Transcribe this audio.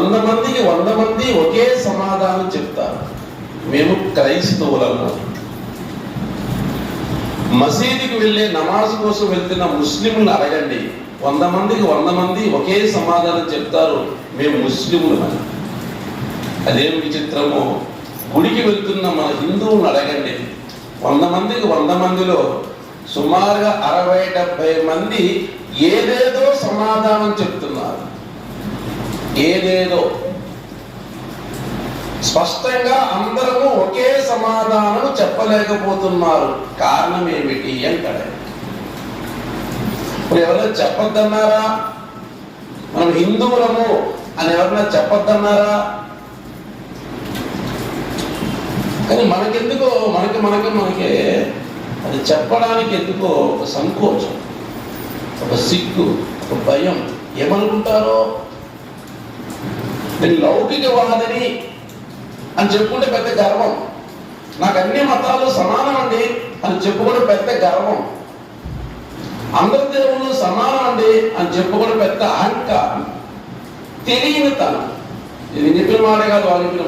వంద మందికి వంద మంది ఒకే సమాధానం చెప్తారు. మేము క్రైస్తవులము. మసీదుకి వెళ్ళే నమాజ్ కోసం వెళ్తున్న ముస్లింలు అడగండి. వంద మందికి వంద మంది ఒకే సమాధానం చెప్తారు. మేము ముస్లింలు అని అదేం విచిత్రమో. గుడికి వెళ్తున్న మన హిందువులను అడగండి. వంద మందికి వంద మందిలో సుమారుగా అరవై డెబ్బై మంది ఏదేదో సమాధానం చెప్తారు. ఏదేదో. స్పష్టంగా అందరము ఒకే సమాధానం చెప్పలేకపోతున్నారు. కారణం ఏమిటి అంటాడు. ఇప్పుడు ఎవరైనా చెప్పొద్దన్నారా? మనం హిందువులము అని ఎవరైనా చెప్పొద్దన్నారా? కానీ మనకెందుకో మనకి మనకి మనకి అది చెప్పడానికి ఎందుకో ఒక సంకోచం ఒక సిగ్గు ఒక భయం. ఏమనుకుంటారో? నేను లౌకికవాదని అని చెప్పుకుంటే పెద్ద గర్వం. నాకు అన్ని మతాలు సమానం అండి అని చెప్పుకోవడం పెద్ద గర్వం. అందరి దేవుళ్ళు సమానం అండి అని చెప్పుకోవడం పెద్ద అహంకారం. తెలియని తనం ఇది నిపుణ మాట కాదు వాళ్ళు